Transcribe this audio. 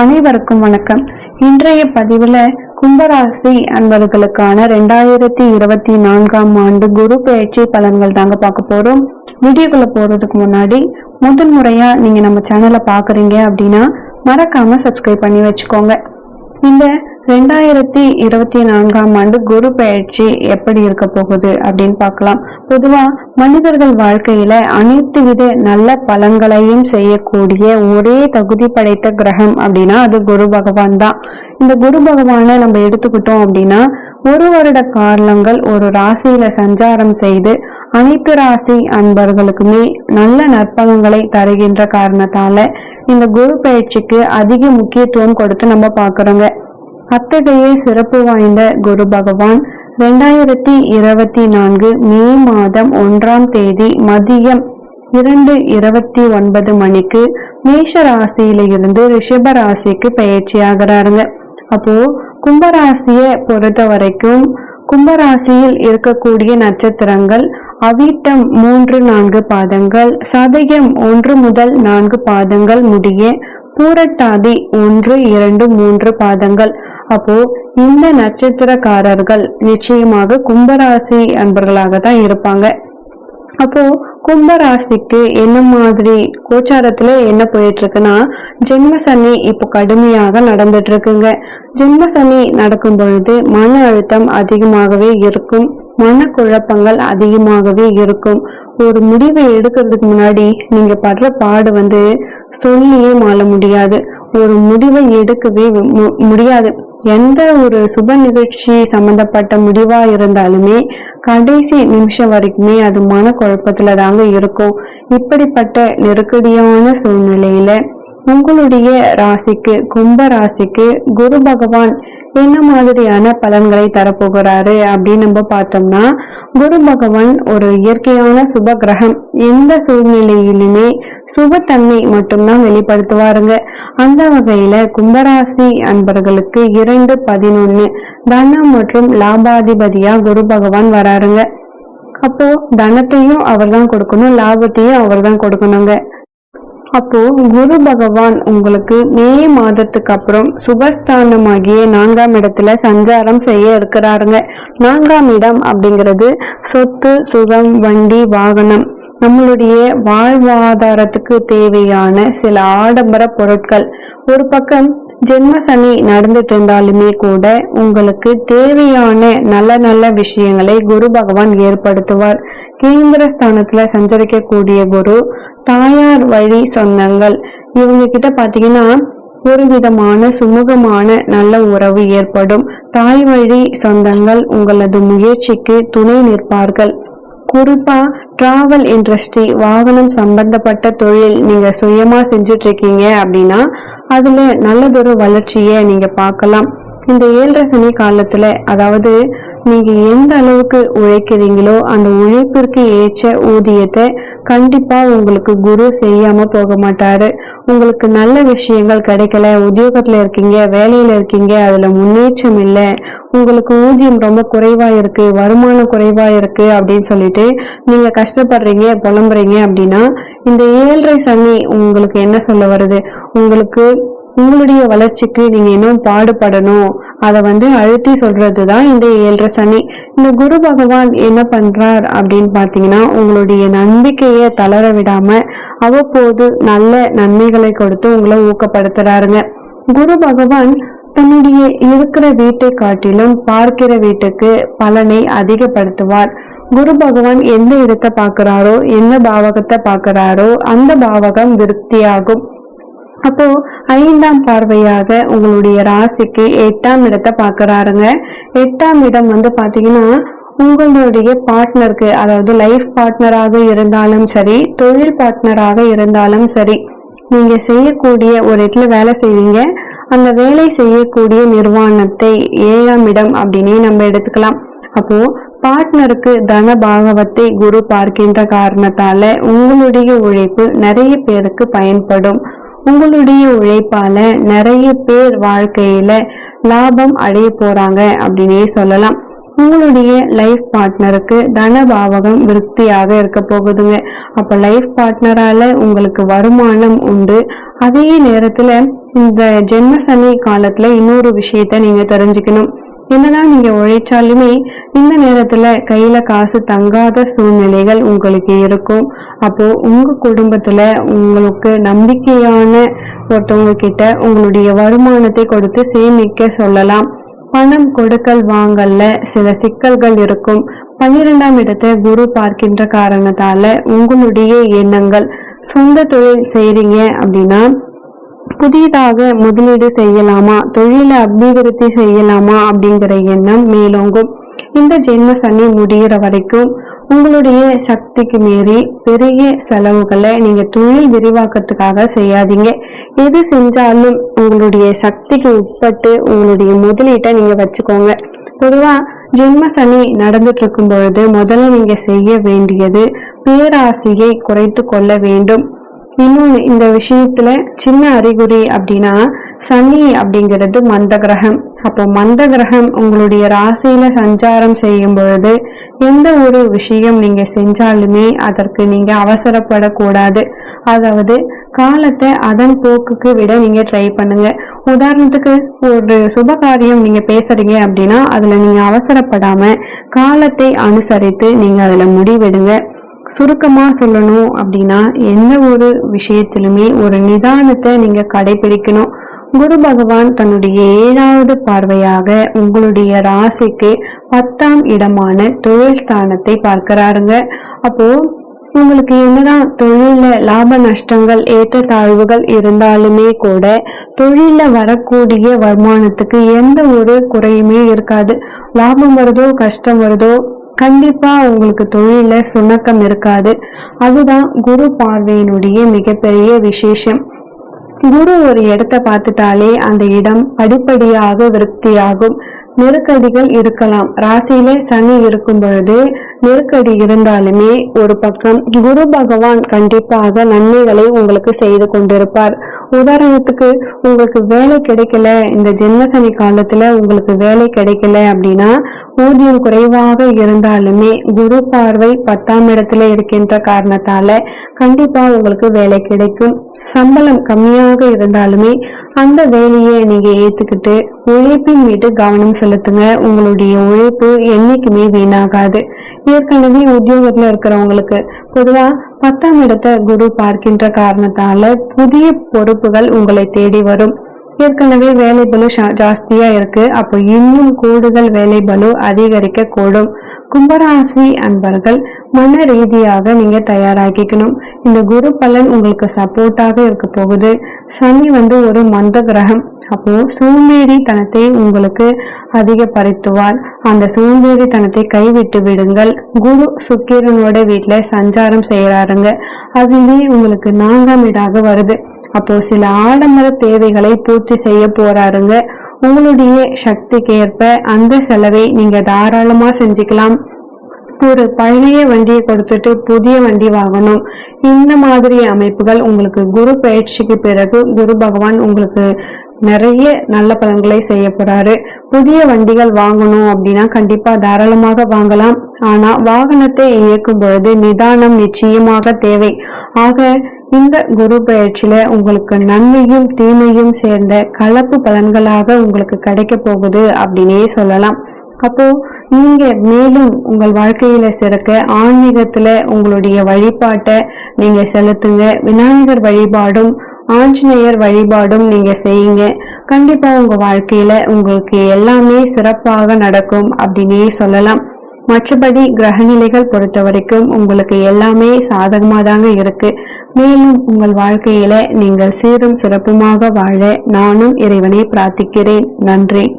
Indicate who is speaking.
Speaker 1: அனைவருக்கும் வணக்கம். இன்றைய பதிவுல கும்பராசி அன்பர்களுக்கான ரெண்டாயிரத்தி இருபத்தி நான்காம் ஆண்டு குரு பெயர்ச்சி பலன்கள் தாங்க பார்க்க போறோம். வீடியோக்குள்ள போறதுக்கு முன்னாடி முதல் முறையா நீங்க நம்ம சேனலை பாக்குறீங்க அப்படின்னா மறக்காம சப்ஸ்கிரைப் பண்ணி வச்சுக்கோங்க. இந்த ரெண்டாயிரத்தி இருபத்தி நான்காம் ஆண்டு குரு பெயர்ச்சி எப்படி இருக்க போகுது அப்படின்னு பார்க்கலாம். பொதுவா மனிதர்கள் வாழ்க்கையில அனைத்து வித நல்ல பலன்களையும் செய்யக்கூடிய ஒரே தகுதி படைத்த கிரகம் அப்படின்னா அது குரு பகவான் தான். இந்த குரு பகவானை நம்ம எடுத்துக்கிட்டோம் அப்படின்னா ஒரு வருட காலங்கள் ஒரு ராசியில சஞ்சாரம் செய்து அனைத்து ராசி அன்பர்களுக்குமே நல்ல நற்பலன்களை தருகின்ற காரணத்தால இந்த குரு பயிற்சிக்கு அதிக முக்கியத்துவம் கொடுத்து நம்ம பாக்குறோங்க அத்தகைய சிறப்பு வாய்ந்த குரு பகவான் ரெண்டாயிரத்தி இருபத்தி நான்கு மே மாதம் ஒன்றாம் தேதி மதியம் இரண்டு இருபத்தி ஒன்பது மணிக்கு மேஷ ராசியில இருந்து ரிஷப ராசிக்கு பயிற்சி ஆகிறாருங்க அப்போ கும்பராசியை பொறுத்த வரைக்கும் கும்பராசியில் இருக்கக்கூடிய நட்சத்திரங்கள் அவிட்டம் மூன்று நான்கு பாதங்கள் சதயம் ஒன்று முதல் நான்கு பாதங்கள் முடிய பூரட்டாதி ஒன்று இரண்டு மூன்று பாதங்கள். அப்போ இந்த நட்சத்திரக்காரர்கள் நிச்சயமாக கும்பராசி அன்பர்களாக தான் இருப்பாங்க. அப்போ கும்பராசிக்கு என்ன மாதிரி கோச்சாரத்துல என்ன போயிட்டு இருக்குன்னா ஜென்ம சனி இப்போ கடுமையாக நடந்துட்டு இருக்குங்க ஜென்ம சனி நடக்கும் பொழுது மன அழுத்தம் அதிகமாகவே இருக்கும். மனக்குழப்பங்கள் அதிகமாகவே இருக்கும். ஒரு முடிவை எடுக்கிறதுக்கு முன்னாடி நீங்க படுற பாடு வந்து சொல்லியே மாற முடியாது. ஒரு முடிவை எடுக்கவே மு- முடியாது. எந்த ஒரு சுப நிகழ்ச்சி சம்பந்தப்பட்ட முடிவா இருந்தாலுமே கடைசி நிமிஷம் வரைக்குமே அது மனக்குழப்பத்துல தாங்க இருக்கும். இப்படிப்பட்ட நெருக்கடியான சூழ்நிலையில உங்களுடைய ராசிக்கு கும்ப ராசிக்கு குரு பகவான் என்ன மாதிரியான பலன்களை தரப்போகிறாரு அப்படின்னு நம்ம பார்த்தோம்னா குரு பகவான் ஒரு இயற்கையான சுப கிரகம். எந்த சூழ்நிலையிலுமே சுபத்தன்மை மட்டும்தான் வெளிப்படுத்துவாருங்க. அந்த வகையில கும்பராசி அன்பர்களுக்கு இரண்டு பதினொன்னு தனம் மற்றும் லாபாதிபதியா குரு பகவான் வராருங்க. அப்போ தனத்தையும் அவர்தான் கொடுக்கணும் லாபத்தையும் அவர் தான் கொடுக்கணுங்க. அப்போ குரு பகவான் உங்களுக்கு மே மாதத்துக்கு அப்புறம் சுபஸ்தானமாகிய நான்காம் இடத்துல சஞ்சாரம் செய்ய இருக்கிறாருங்க. நான்காம் இடம் அப்படிங்கிறது சொத்து சுகம் வண்டி வாகனம். நம்மளுடைய வாழ்வாதாரத்துக்கு தேவையான சில ஆடம்பர பொருட்கள். ஒரு பக்கம் ஜென்ம சனி நடந்துட்டு இருந்தாலுமே கூட உங்களுக்கு தேவையான நல்ல நல்ல விஷயங்களை குரு பகவான் ஏற்படுத்துவார். கேந்திர ஸ்தானத்துல சஞ்சரிக்கக்கூடிய குரு தாயார் வழி சொந்தங்கள். இவங்க கிட்ட பாத்தீங்கன்னா ஒரு விதமான சுமூகமான நல்ல உறவு ஏற்படும். தாய் வழி சொந்தங்கள் உங்களது முயற்சிக்கு துணை நிற்பார்கள். குறிப்பா டிராவல் இண்டஸ்ட்ரி வாகனம் சம்பந்தப்பட்ட தொழில் நீங்க சுயமா செஞ்சுட்டு இருக்கீங்க அப்படின்னா அதுல நல்லதொரு வளர்ச்சியை நீங்க பார்க்கலாம். இந்த ஏழரை சனி காலத்துல அதாவது நீங்க எந்த அளவுக்கு உழைக்கிறீங்களோ அந்த உழைப்பிற்கு ஏற்ற ஊதியத்தை கண்டிப்பா உங்களுக்கு குரு செய்யாம போக மாட்டாரு. உங்களுக்கு நல்ல விஷயங்கள் கிடைக்கல உத்தியோகத்துல இருக்கீங்க வேலையில இருக்கீங்க அதுல முன்னேற்றம் இல்லை உங்களுக்கு ஊதியம் ரொம்ப குறைவா இருக்கு வருமானம் குறைவா இருக்கு அப்படின்னு சொல்லிட்டு நீங்க கஷ்டப்படுறீங்க புலம்புறீங்க அப்படின்னா இந்த ஏழரை சனி உங்களுக்கு என்ன சொல்ல வருது? உங்களுக்கு உங்களுடைய வளர்ச்சிக்கு நீங்க இன்னும் பாடுபடணும். அதை வந்து அழுத்தி சொல்றது தான் இந்த ஏழரை சனி. இந்த குரு பகவான் என்ன பண்றார் அப்படின்னு பாத்தீங்கன்னா உங்களுடைய நம்பிக்கையை தளர விடாம அவ்வப்போது நல்ல நன்மைகளை கொடுத்து உங்களை ஊக்கப்படுத்துறாருங்க. குரு பகவான் தன்னுடைய இருக்கிற வீட்டை காட்டிலும் பார்க்கிற வீட்டுக்கு பலனை அதிகப்படுத்துவார். குரு பகவான் எந்த இடத்தை பார்க்கிறாரோ எந்த பாவகத்தை பார்க்கிறாரோ அந்த பாவகம் விருத்தியாகும். அப்போ ஐந்தாம் பார்வையாக உங்களுடைய ராசிக்கு எட்டாம் இடத்தை பார்க்கறாருங்க. எட்டாம் இடம் வந்து பாத்தீங்கன்னா உங்களுடைய பார்ட்னருக்கு அதாவது லைஃப் பார்ட்னராக இருந்தாலும் சரி தொழில் பார்ட்னராக இருந்தாலும் சரி நீங்க செய்யக்கூடிய ஒரு இடத்துல வேலை செய்வீங்க. அந்த வேலை செய்யக்கூடிய நிர்வாணத்தை ஏழாம் இடம் அப்படின்னே நம்ம எடுத்துக்கலாம். அப்போ பார்ட்னருக்கு தன பாகவத்தை குரு பார்க்கின்ற காரணத்தால உங்களுடைய உழைப்பு நிறைய பேருக்கு பயன்படும். உங்களுடைய உழைப்பால நிறைய பேர் வாழ்க்கையில லாபம் அடைய போறாங்க அப்படின்னே சொல்லலாம். உங்களுடைய லைஃப் பார்ட்னருக்கு தன பாவகம் விருத்தியாக இருக்க போகுதுங்க. அப்ப லைஃப் பார்ட்னரால உங்களுக்கு வருமானம் உண்டு. அதே நேரத்துல இந்த ஜென்ம சனி காலத்துல இன்னொரு விஷயத்த நீங்க தெரிஞ்சுக்கணும். என்னதான் நீங்க உழைச்சாலுமே இந்த நேரத்துல கையில காசு தங்காத சூழ்நிலைகள் உங்களுக்கு இருக்கும். அப்போ உங்க குடும்பத்துல உங்களுக்கு நம்பிக்கையான ஒருத்தவங்க கிட்ட உங்களுடைய வருமானத்தை கொடுத்து சேமிக்க சொல்லலாம். பணம் கொடுக்கல் வாங்கல்ல சில சிக்கல்கள் இருக்கும். பன்னிரெண்டாம் இடத்தை குரு பார்க்கின்ற காரணத்தால உங்களுடைய எண்ணங்கள் சொந்த தொழில் செய்றீங்க அப்படின்னா புதிதாக முதலீடு செய்யலாமா தொழிலை அபிவிருத்தி செய்யலாமா அப்படிங்கிற எண்ணம் மேலோங்கும். இந்த ஜென்ம சனி முடிகிற வரைக்கும் உங்களுடைய சக்திக்கு மீறி பெரிய செலவுகளை நீங்க தொழில் விரிவாக்கத்துக்காக செய்யாதீங்க. எது செஞ்சாலும் உங்களுடைய சக்திக்கு உட்பட்டு உங்களுடைய முதலீட்டை நீங்க வச்சுக்கோங்க. பொதுவா ஜென்ம சனி நடந்துட்டு இருக்கும் பொழுது முதல்ல நீங்க செய்ய வேண்டியது பேராசையை குறைத்து கொள்ள வேண்டும். இன்னொன்னு இந்த விஷயத்துல சின்ன அறிகுறி அப்படின்னா சனி அப்படிங்கிறது மந்த கிரகம் அப்போ மந்த கிரகம் உங்களுடைய ராசியில சஞ்சாரம் செய்யும் பொழுது எந்த ஒரு விஷயம் நீங்க செஞ்சாலுமே அதற்கு நீங்க அவசரப்படக்கூடாது. அதாவது காலத்தை அதன் போக்குக்கு விட நீங்க ட்ரை பண்ணுங்க. உதாரணத்துக்கு ஒரு சுப காரியம் நீங்க பேசுறீங்க அப்படின்னா அதுல நீங்க அவசரப்படாம காலத்தை அனுசரித்து நீங்க அதுல முடிவெடுங்க. சுருக்கமா சொல்லணும் அப்படின்னா எந்த ஒரு விஷயத்திலுமே ஒரு நிதானத்தை நீங்க கடைபிடிக்கணும். குரு பகவான் தன்னுடைய ஏழாவது பார்வையாக உங்களுடைய ராசிக்கு பத்தாம் இடமான தொழில் ஸ்தானத்தை பார்க்கிறாருங்க. அப்போ உங்களுக்கு என்னதான் தொழில லாப நஷ்டங்கள் ஏற்ற தாழ்வுகள் இருந்தாலுமே கூட தொழில வரக்கூடிய வருமானத்துக்கு எந்த ஒரு குறையுமே இருக்காது. லாபம் வருதோ கஷ்டம் வருதோ கண்டிப்பா உங்களுக்கு தொழில சுணக்கம் இருக்காது. அதுதான் குரு பார்வையினுடைய மிகப்பெரிய விசேஷம். குரு ஒரு இடத்தை பார்த்துட்டாலே அந்த இடம் படிப்படியாக விருத்தியாகும். நெருக்கடிகள் இருக்கலாம். ராசியில சனி இருக்கும் பொழுது நெருக்கடி இருந்தாலுமே ஒரு பக்கம் குரு பகவான் கண்டிப்பாக நன்மைகளை உங்களுக்கு செய்து கொண்டிருப்பார். உதாரணத்துக்கு உங்களுக்கு வேலை கிடைக்கல இந்த ஜென்மசனி காலத்துல உங்களுக்கு வேலை கிடைக்கல அப்படின்னா ஊதியம் குறைவாக இருந்தாலுமே குரு பார்வை பத்தாம் இடத்துல இருக்கின்ற காரணத்தால கண்டிப்பா உங்களுக்கு வேலை கிடைக்கும். சம்பளம் கம்மியாக இருந்தாலுமே அந்த வேலையை நீங்க ஏத்துக்கிட்டு உழைப்பின் மீது கவனம் செலுத்துங்க. உங்களுடைய உழைப்பு என்னைக்குமே வீணாகாது. ஏற்கனவே உத்தியோகத்துல இருக்கிறவங்களுக்கு பொதுவா பத்தாம் இடத்தை குரு பார்க்கின்ற காரணத்தால புதிய பொறுப்புகள் உங்களை தேடி வரும். ஏற்கனவே வேலை பலு ஜாஸ்தியா இருக்கு. அப்போ இன்னும் கூடுதல் வேலை பலு அதிகரிக்க கூடும் கும்பராசி அன்பர்கள் மன ரீதியாக நீங்க தயாராகிக்கணும். இந்த குரு பலன் உங்களுக்கு சப்போர்ட்டாக இருக்க போகுது. சனி வந்து ஒரு மந்த கிரகம். அப்போ சோம்பேறித்தனத்தை உங்களுக்கு அதிகப்படுத்துவார். அந்த சோம்பேறித்தனத்தை கைவிட்டு விடுங்கள். குரு சுக்கிரனோட வீட்டுல சஞ்சாரம் செய்யறாருங்க அதுலேயே உங்களுக்கு நான்காம் வீடாக வருது. அப்போ சில ஆடம்பர தேவைகளை பூர்த்தி செய்ய போறாருங்க. உங்களுடைய சக்திக்கு ஏற்ப அந்த செலவை நீங்க தாராளமா செஞ்சுக்கலாம். ஒரு பழைய வண்டியை கொடுத்துட்டு புதிய வண்டி வாங்கணும். இந்த மாதிரி அமைப்புகள் உங்களுக்கு குரு பயிற்சிக்கு பிறகு குரு பகவான் உங்களுக்கு நிறைய நல்ல பலன்களை செய்ய போறாரு புதிய வண்டிகள் வாங்கணும் அப்படின்னா கண்டிப்பா தாராளமாக வாங்கலாம். ஆனா வாகனத்தை இயக்கும் பொழுது நிதானம் நிச்சயமாக தேவை. ஆக இந்த குரு பயிற்சியில உங்களுக்கு நன்மையும் தீமையும் சேர்ந்த கலப்பு பலன்களாக உங்களுக்கு கிடைக்க போகுது அப்படின்னே சொல்லலாம். அப்போ நீங்க மேலும் உங்கள் வாழ்க்கையில சிறக்க ஆன்மீகத்துல உங்களுடைய வழிபாட்டை நீங்க செலுத்துங்க. விநாயகர் வழிபாடும் ஆஞ்சநேயர் வழிபாடும் நீங்க செய்யுங்க. கண்டிப்பா உங்க வாழ்க்கையில உங்களுக்கு எல்லாமே சிறப்பாக நடக்கும் அப்படின்னே சொல்லலாம். மற்றபடி கிரகநிலைகள் பொறுத்த வரைக்கும் உங்களுக்கு எல்லாமே சாதகமாக தாங்க இருக்கு. மேலும் உங்கள் வாழ்க்கையில நீங்கள் சீரும் சிறப்புமாக வாழ நானும் இறைவனை பிரார்த்திக்கிறேன். நன்றி.